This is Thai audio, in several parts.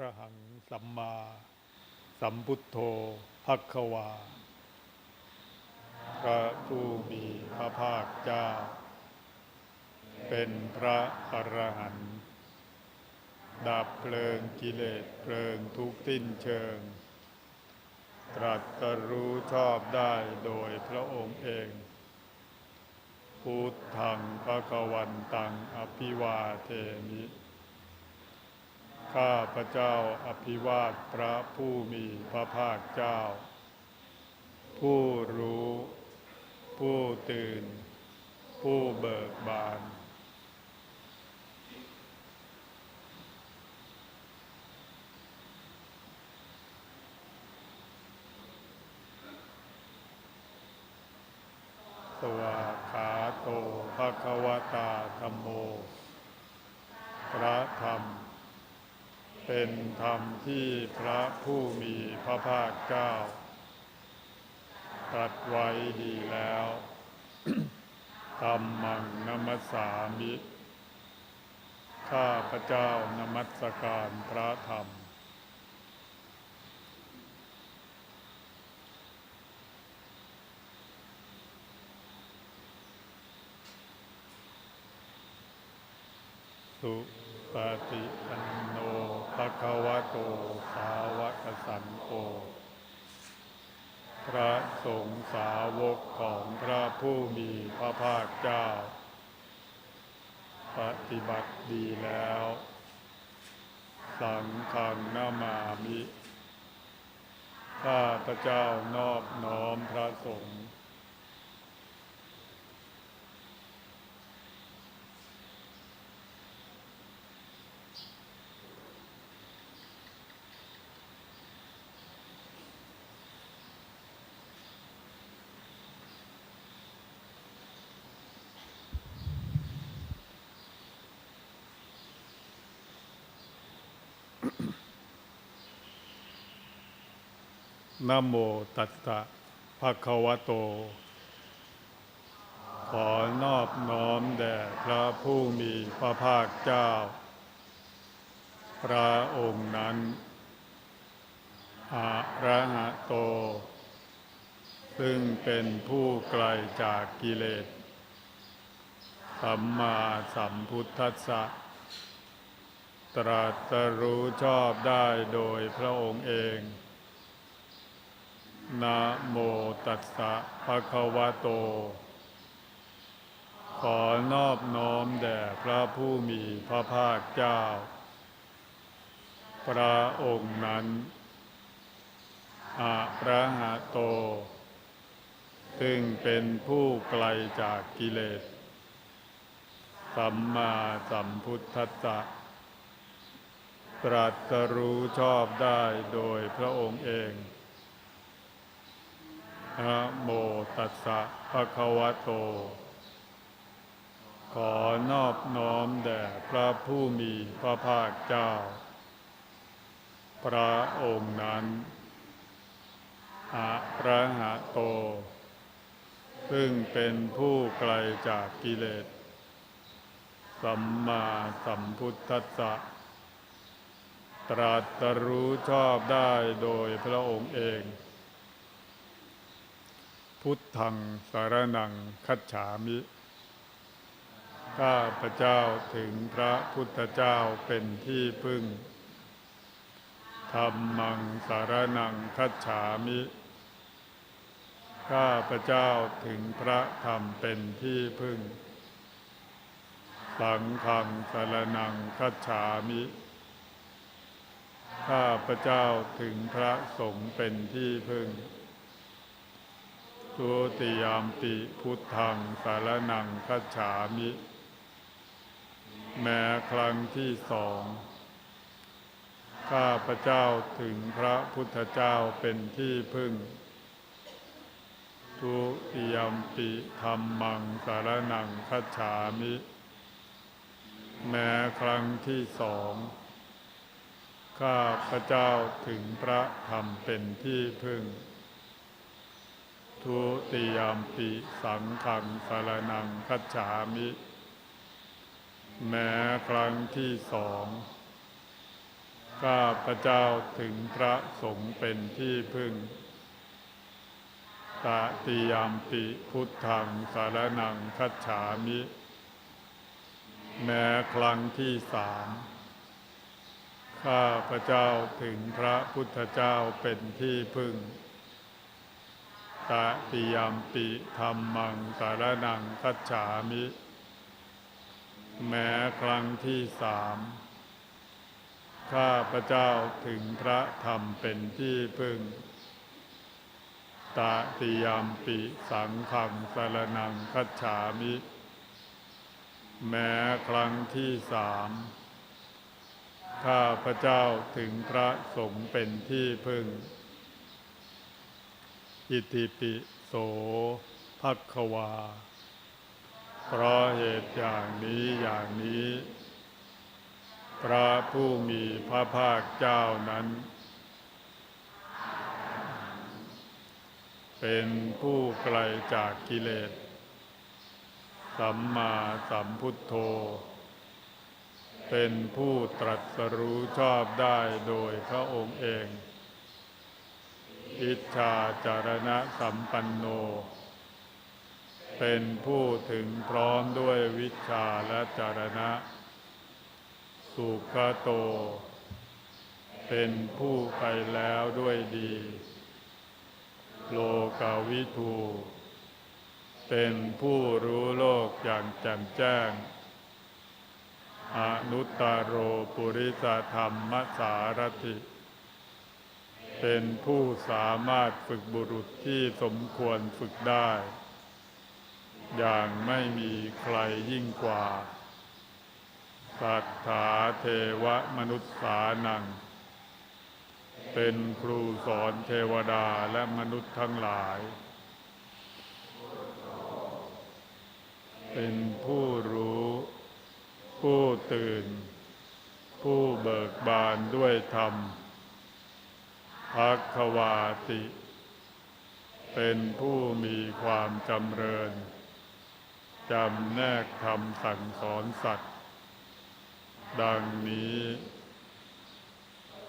ระหังสัมมา สัมพุทโธพักวา พระผู้มีพระภาคเจ้า เป็นพระอรหันต์ดับเพลิงกิเลสเพลิงทุกข์สิ้นเชิง ตรัสรู้ชอบได้โดยพระองค์เองพุทธังพระกวันตังอภิวาเทมิ ข้าพระเจ้าอภิวาทพระผู้มีพระภาคเจ้า ผู้รู้ ผู้ตื่น ผู้เบิกบาน สวาขาโตภะคะวตาธรรมโม พระธรรม เป็นธรรมที่พระผู้มีพระภาคเจ้าตรัสไว้ดีแล้วธรรมังนมัสสามิข้าพระเจ้านมัสการพระธรรม สุปฏิปัน ภะควะโตสาวกสันโฆพระสงฆ์สาวกของพระผู้มีพระภาคเจ้า ปฏิบัติดีแล้ว สังฆังนามามิ ข้าพระเจ้านอบน้อมพระสงฆ์ นโมตัสสะภะคะวะโต ขอนอบน้อมแด่พระผู้มีพระภาคเจ้า พระองค์นั้นอะระหะโต ซึ่งเป็นผู้ไกลจากกิเลสสัมมาสัมพุทธัสสะตรัสรู้ชอบได้โดยพระองค์เอง นะโมตัสสะภะคะวะโต ขอนอบน้อมแด่พระผู้มีพระภาคเจ้า พระองค์นั้นอะระหะโต ซึ่งเป็นผู้ไกลจากกิเลส สัมมาสัมพุทธัสสะตรัสรู้ชอบได้โดยพระองค์เอง นะโมตัสสะภะคะวะโต ขอนอบน้อมแด่พระผู้มีพระภาคเจ้า พระองค์นั้นอะระหะโต ซึ่งเป็นผู้ไกลจากกิเลส สัมมาสัมพุทธัสสะตรัสรู้ชอบได้โดยพระองค์เอง พุทธังสารนังคัจฉามิข้าพระเจ้าถึงพระพุทธเจ้าเป็นที่พึ่งธรรมังสารนังคัจฉามิข้าพระเจ้าถึงพระธรรมเป็นที่พึ่ง สังฆังสารนังคัจฉามิข้าพระเจ้าถึงพระสงฆ์เป็นที่พึ่ง ทุติยามปิพุทธังสารนังคัจฉามิ แม้ครั้งที่สองข้าพระเจ้าถึงพระพุทธเจ้าเป็นที่พึ่ง ทุติยมปิธรรมังสารนังคัจฉามิ แม้ครั้งที่สองข้าพระเจ้าถึงพระธรรมเป็นที่พึ่ง ทุติยามปิสังฆังสารนังคัจฉามิ แม้ครั้งที่สองข้าพระเจ้าถึงพระสงฆ์เป็นที่พึ่งตติยามปิพุทธังสารนังคัจฉามิ แม้ครั้งที่สามข้าพระเจ้าถึงพระพุทธเจ้าเป็นที่พึ่ง ตติยามปิธรรมังสารนังคัจฉามิ แม้ครั้งที่สามข้าพระเจ้าถึงพระธรรมเป็นที่พึ่งตติยามปิสังฆังสารนังคัจฉามิ แม้ครั้งที่สามข้าพระเจ้าถึงพระสงฆ์เป็นที่พึ่ง อิติปิโสภควา เพราะเหตุอย่างนี้อย่างนี้ พระผู้มีพระภาคเจ้านั้น เป็นผู้ไกลจากกิเลส สัมมาสัมพุทโธ เป็นผู้ตรัสรู้ชอบได้โดยพระองค์เอง อิจฉาจารณะสัมปันโน เป็นผู้ถึงพร้อมด้วยวิชาและจารณะ สุขโต เป็นผู้ไปแล้วด้วยดี โลกาวิทู เป็นผู้รู้โลกอย่างแจ่มแจ้ง อนุตตโรปุริสธรรมสารติ เป็นผู้สามารถฝึกบุรุษที่สมควรฝึกได้ อย่างไม่มีใครยิ่งกว่า สัทธาเทวมนุษย์สานัง เป็นครูสอนเทวดาและมนุษย์ทั้งหลาย เป็นผู้รู้ ผู้ตื่น ผู้เบิกบานด้วยธรรม ภักวาติ เป็นผู้มีความจำเริญจำแนกธรรมสั่งสอนสัตว์ ดังนี้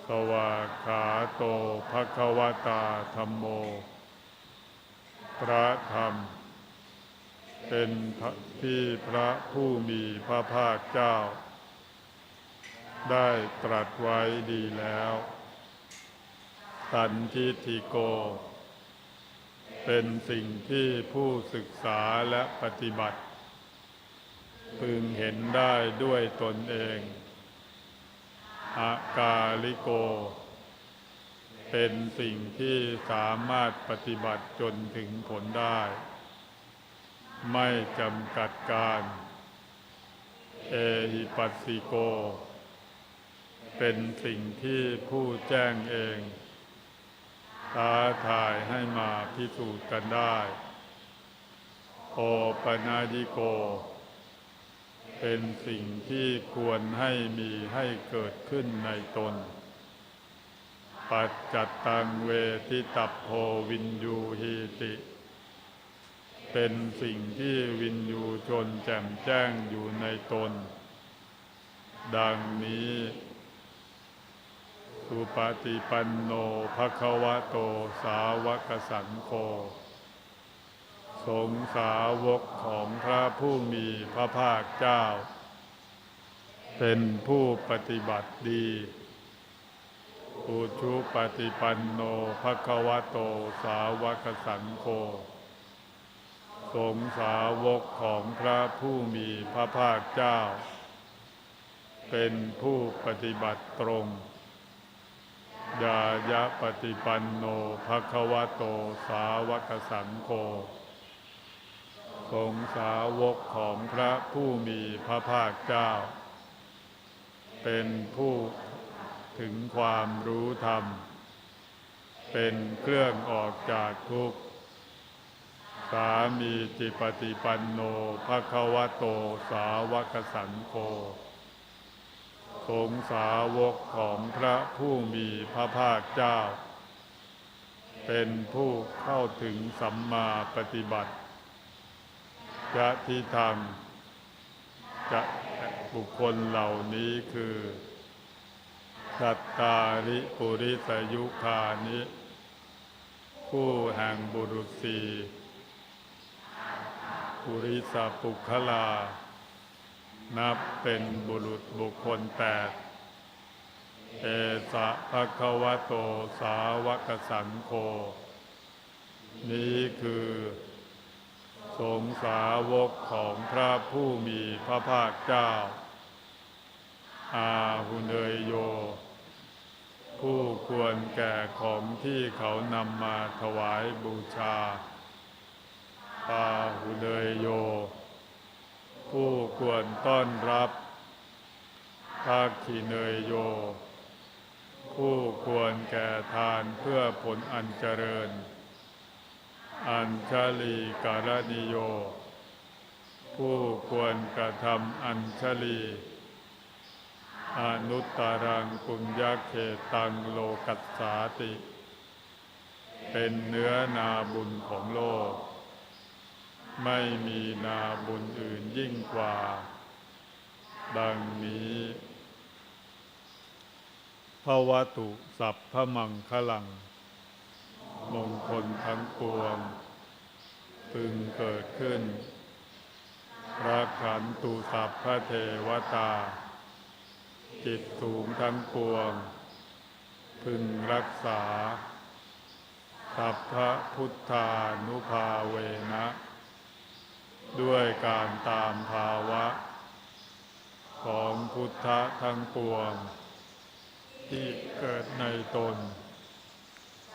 สวาขาโตภควตาธรรมโม พระธรรม เป็นพี่พระผู้มีพระภาคเจ้า ได้ตรัสไว้ดีแล้ว สันทิฏฐิโก เป็นสิ่งที่ผู้ศึกษาและปฏิบัติ พึงเห็นได้ด้วยตนเองอากาลิโก เป็นสิ่งที่สามารถปฏิบัติจนถึงผลได้ ไม่จำกัดการ เอหิปัสสิโก เป็นสิ่งที่ผู้แจ้งเอง ท้าทายให้มาพิสูจน์กันได้ โอปนายิโก เป็นสิ่งที่ควรให้มีให้เกิดขึ้นในตน ปัจจัตตังเวทิตัพโพวินยูหีติ เป็นสิ่งที่วินยูชนแจ่มแจ้งอยู่ในตน ดังนี้ สุปฏิปันโนภควะโตสาวกสังโฆสงสาวกของพระผู้มีพระภาคเจ้า เป็นผู้ปฏิบัติดีอุชุปฏิปันโนภควะโตสาวกสังโฆสงสาวกของพระผู้มีพระภาคเจ้า เป็นผู้ปฏิบัติตรง ยายะปฏิปันโนภะคะวะโตสาวกสังโฆสงสาวกของพระผู้มีพระภาคเจ้า เป็นผู้ถึงความรู้ธรรม เป็นเครื่องออกจากทุกข์ สามีจิปฏิปันโนภะคะวะโตสาวกสังโฆ สงสาวกของพระผู้มีพระภาคเจ้า เป็นผู้เข้าถึงสัมมาปฏิบัติจะที่ทางจะบุคคลเหล่านี้คือสัตตาริปุริสยุคานิผู้แห่งบุรุษสีปุริสปุคลา นับเป็นบุรุษบุคคลแปดเอสะภะคะวะโตสาวกสังโฆนี้คือสงสาวกของพระผู้มีพระภาคเจ้า อาหุเนยโย ผู้ควรแก่ของที่เขานำมาถวายบูชาปาหุเนยโย ผู้ควรต้อนรับภาคีเนยโย ผู้ควรแก่ทานเพื่อผลอันเจริญ อัญชลีการนิโย ผู้ควรกระทำอัญชลีอนุตตารังปุญญาเขตังโลกัสสาติ เป็นเนื้อนาบุญของโลก ไม่มีนาบุญอื่นยิ่งกว่า ดังนี้ภวตุสัพพมังคลัง มงคลทั้งปวงพึงเกิดขึ้น พรักขันตุสัพพะเทวตา จิตสูงทั้งปวง พึงรักษา สัพพะพุทธานุภาเวนะ ด้วยการตามภาวะ ของพุทธะทั้งปวง ที่เกิดในตน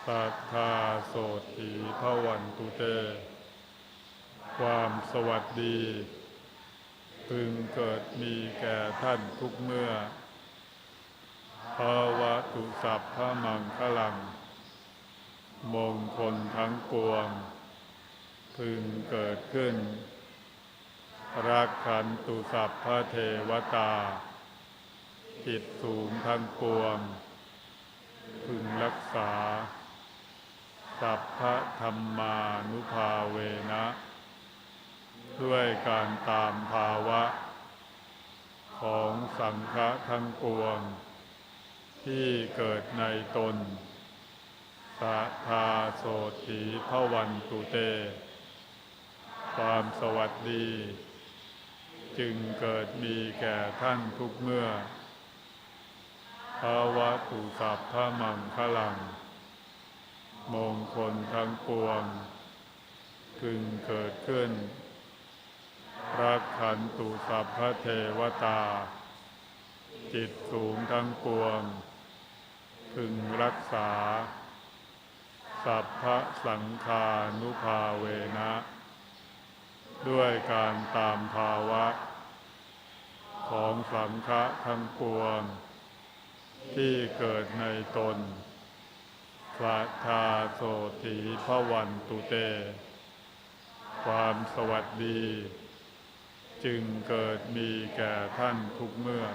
สัทธาโสถีพวันตุเต ความสวัสดี พึงเกิดมีแก่ท่านทุกเมื่อภาวะตุสัพพะมังคลัง มงคลทั้งปวง พึงเกิดขึ้น รักขันตุสัพพะเทวตา จิตสูงทั้งปวง พึงรักษา สัพพะธรรมานุภาเวนะ ด้วยการตามภาวะ ของสังฆะทั้งปวง ที่เกิดในตนสัทาโสถีพวันตุเต ความสวัสดี จึงเกิดมีแก่ท่านทุกเมื่อภาวะตุสัพพะมังคลัง มงคลทั้งปวงพึงเกิดขึ้น รักขันตุสัพพะเทวตา จิตสูงทั้งปวง พึงรักษา สัพพะสังคานุภาเวนะ ด้วยการตามภาวะ ของสังฆะทั้งปวง ที่เกิดในตนสัทธาโสถีพระวันตุเต ความสวัสดี จึงเกิดมีแก่ท่านทุกเมื่อ